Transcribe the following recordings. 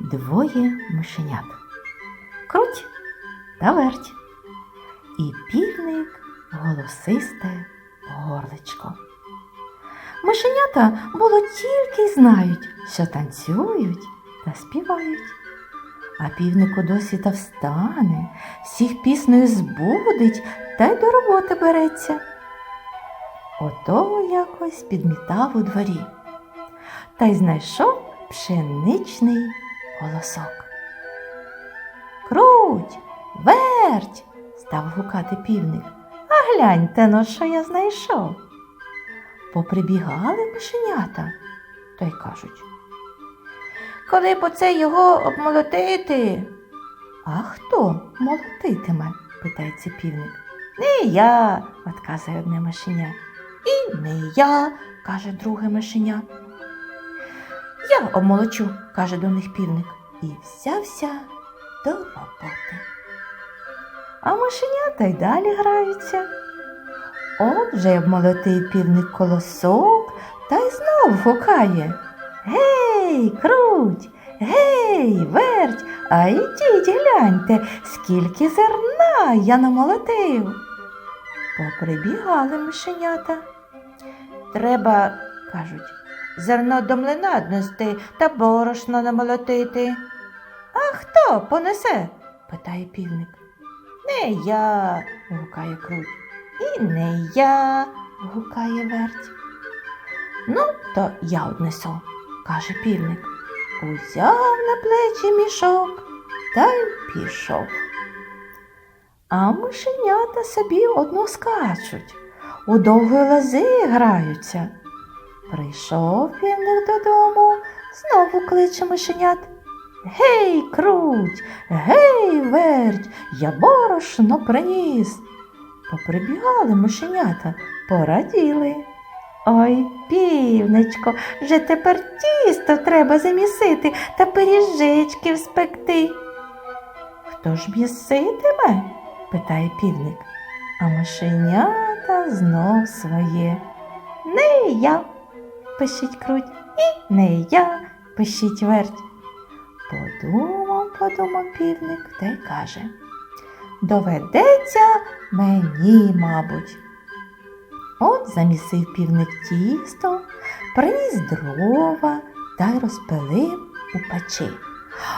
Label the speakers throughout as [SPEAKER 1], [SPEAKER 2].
[SPEAKER 1] двоє мишенят. Круть та верть. І півник голосисте горличко. Мишенята було тільки й знають, що танцюють та співають. А півнику досі та встане, всіх піснею збудить та й до роботи береться. Ото якось підмітав у дворі та й знайшов пшеничний голосок. Круть, верть, став гукати півник. А гляньте но, що я знайшов. Поприбігали мишенята та й кажуть. Коли б оце його обмолотити? А хто молотитиме? питається півник. Не я, отказує одне мишеня. І не я, каже друге мишеня. Я обмолочу, каже до них півник, і взявся до роботи. А мишенята й далі граються. От вже й обмолотив півник колосок та й знов гукає. Гей, круть, гей, верть, а ідіть гляньте, скільки зерна я намолотив. Поприбігали мишенята. Треба, кажуть, зерно до млина однести та борошно намолотити. А хто понесе? питає півник. Не я, гукає круть. І не я, гукає верть. Ну, то я однесу, каже півник. Узяв на плечі мішок та й пішов. А мишенята собі одно скачуть, у довгої лози граються. Прийшов півник додому, знову кличе мишенят. Гей, круть, гей, верть, я борошно приніс. Поприбігали мишенята, пораділи. Ой, півничко, вже тепер тісто треба замісити та пиріжечки спекти. Хто ж міситиме? питає півник, а мишенята знов своє. Не я, пишіть круть, і не я, пишіть верть. Подумав, подумав півник та й каже. Доведеться мені, мабуть. От замісив півник тісто, приніс дрова та й розпилив у печі.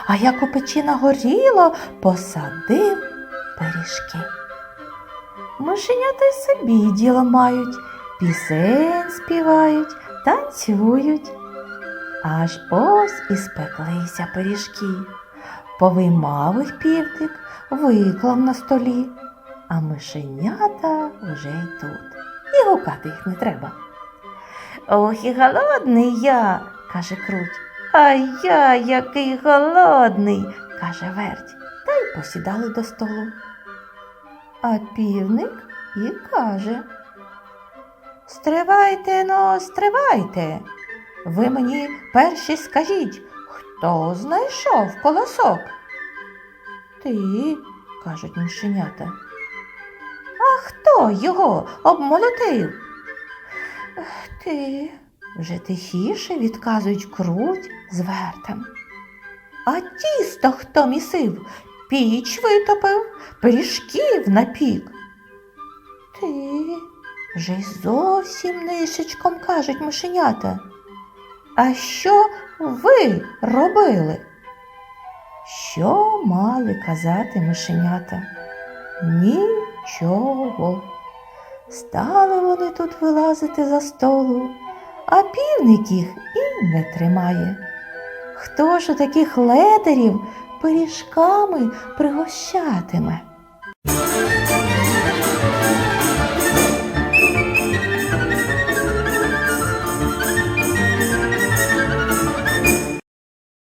[SPEAKER 1] А як у печі нагоріло, посадив пиріжки. Мишенята й собі діло мають, пісень співають, танцюють. Аж ось і спеклися пиріжки. Повиймав їх півник, виклав на столі, а мишенята вже й тут. І гукати їх не треба. Ох, і голодний я, каже круть. А я який голодний, каже верть, та й посідали до столу. А півник і каже. Стривайте но, стривайте. Ви мені перші скажіть, хто знайшов колосок? Ти, кажуть мишенята. А хто його обмолотив? Ти, вже тихіше відказують круть з. А тісто хто місив? Піч витопив, пиріжків напік. Вже й зовсім нишечком кажуть мишенята. А що ви робили? Що мали казати мишенята? Нічого. Стали вони тут вилазити за столу, а півник їх і не тримає. Хто ж у таких ледарів пиріжками пригощатиме?